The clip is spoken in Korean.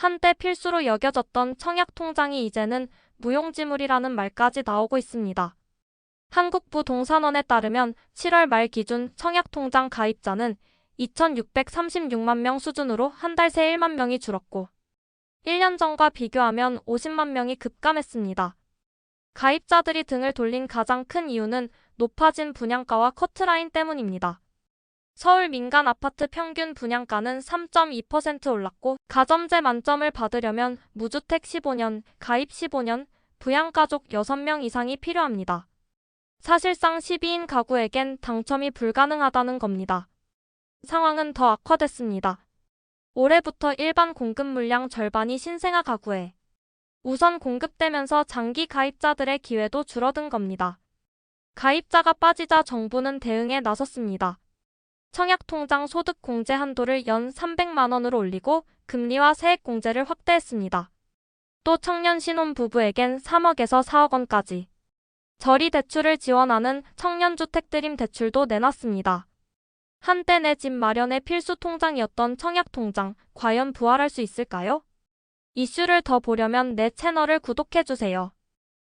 한때 필수로 여겨졌던 청약통장이 이제는 무용지물이라는 말까지 나오고 있습니다. 한국부동산원에 따르면 7월 말 기준 청약통장 가입자는 2,636만 명 수준으로 한 달 새 1만 명이 줄었고 1년 전과 비교하면 50만 명이 급감했습니다. 가입자들이 등을 돌린 가장 큰 이유는 높아진 분양가와 커트라인 때문입니다. 서울 민간 아파트 평균 분양가는 3.2% 올랐고 가점제 만점을 받으려면 무주택 15년, 가입 15년, 부양가족 6명 이상이 필요합니다. 사실상 12인 가구에겐 당첨이 불가능하다는 겁니다. 상황은 더 악화됐습니다. 올해부터 일반 공급 물량 절반이 신생아 가구에 우선 공급되면서 장기 가입자들의 기회도 줄어든 겁니다. 가입자가 빠지자 정부는 대응에 나섰습니다. 청약통장 소득 공제 한도를 연 300만 원으로 올리고 금리와 세액 공제를 확대했습니다. 또 청년 신혼 부부에겐 3억에서 4억 원까지 저리 대출을 지원하는 청년주택 드림 대출도 내놨습니다. 한때 내 집 마련의 필수 통장이었던 청약통장, 과연 부활할 수 있을까요? 이슈를 더 보려면 내 채널을 구독해주세요.